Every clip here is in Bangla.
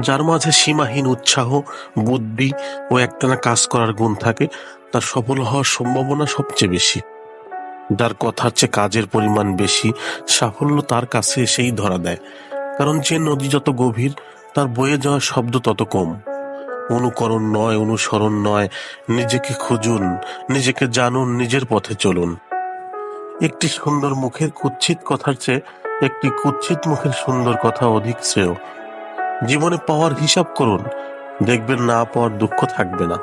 যার মাঝে সীমাহীন উৎসাহ, বুদ্ধি ও একটানা কাজ করার গুণ থাকে, তার সফল হওয়ার সম্ভাবনা সবচেয়ে বেশি। যার কথার চেয়ে কাজের পরিমাণ বেশি, সাফল্য তার কাছে এসেই ধরা দেয়। কারণ যে নদী যত গভীর, তার বয়ে যাওয়ার শব্দ তত কম। অনুকরণ নয়, অনুসরণ নয়, নিজেকে খুঁজুন, নিজেকে জানুন, নিজের পথে চলুন। একটি সুন্দর মুখের কুৎসিত কথার চেয়ে একটি কুৎসিত মুখের সুন্দর কথা অধিক শ্রেয়। জীবনে পাওয়ার হিসাব করুন, দেখবেন না পাওয়ার দুঃখ থাকবে না।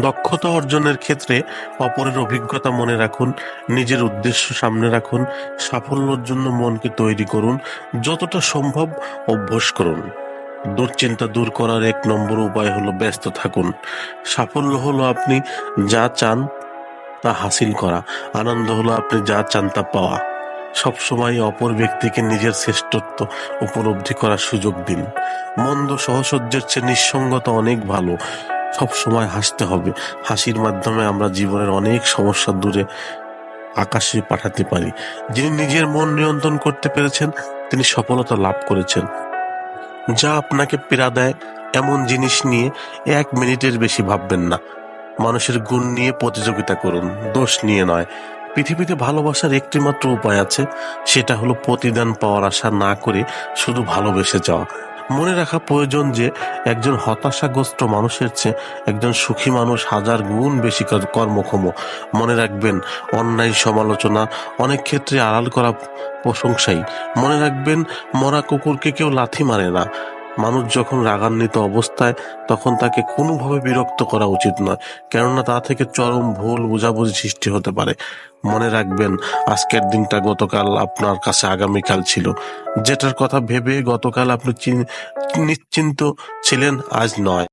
দক্ষতা অর্জনের ক্ষেত্রে অপরের অভিজ্ঞতা মনে রাখুন, নিজের উদ্দেশ্য সামনে রাখুন, সাফল্যের জন্য মনকে তৈরি করুন, যতটা সম্ভব অভ্যাস করুন। দুশ্চিন্তা দূর করার এক নম্বর উপায় হলো ব্যস্ত থাকুন। সাফল্য হলো আপনি যা চান তা হাসিল করা, আনন্দ হলো আপনি যা চান তা পাওয়া। সবসময় অপর ব্যক্তিকে নিজের শ্রেষ্ঠত্ব উপলব্ধি করার সুযোগ দিন। মন্দ সহসহ্যের চেয়ে নিঃসঙ্গতা অনেক ভালো। সব সময় হাসতে হবে। হাসির মাধ্যমে আমরা জীবনের অনেক সমস্যা দূরে আকাশে পাঠাতে পারি। যিনি নিজের মন নিয়ন্ত্রণ করতে পেরেছেন, তিনি সফলতা লাভ করেছেন। যা আপনাকে পীড়া দেয়, এমন জিনিস নিয়ে এক মিনিটের বেশি ভাববেন না। মানুষের গুণ নিয়ে প্রতিযোগিতা করুন, দোষ নিয়ে নয়। পৃথিবীতে ভালোবাসার একটি মাত্র উপায় আছে, সেটা হলো প্রতিদান পাওয়ার আশা না করে শুধু ভালোবেসে যাওয়া। মনে রাখা প্রয়োজন যে, একজন হতাশাগ্রস্ত মানুষের চেয়ে একজন সুখী মানুষ হাজার গুণ বেশি কর- কর্মক্ষম। মনে রাখবেন, অন্যায় সমালোচনা অনেক ক্ষেত্রে আড়াল করা প্রশংসাই। মনে রাখবেন, মরা কুকুরকে কেউ লাথি মারে না। মানুষ যখন রাগান্বিত অবস্থায়, তখন তাকে কোনোভাবে বিরক্ত করা উচিত নয়, কেননা তা থেকে চরম ভুল বোঝাবুঝি সৃষ্টি হতে পারে। মনে রাখবেন, আজকের দিনটা গতকাল আপনার কাছে আগামীকাল ছিল। যেটার কথা ভেবে গতকাল আপনি চিন- নিশ্চিন্ত ছিলেন, আজ নয়।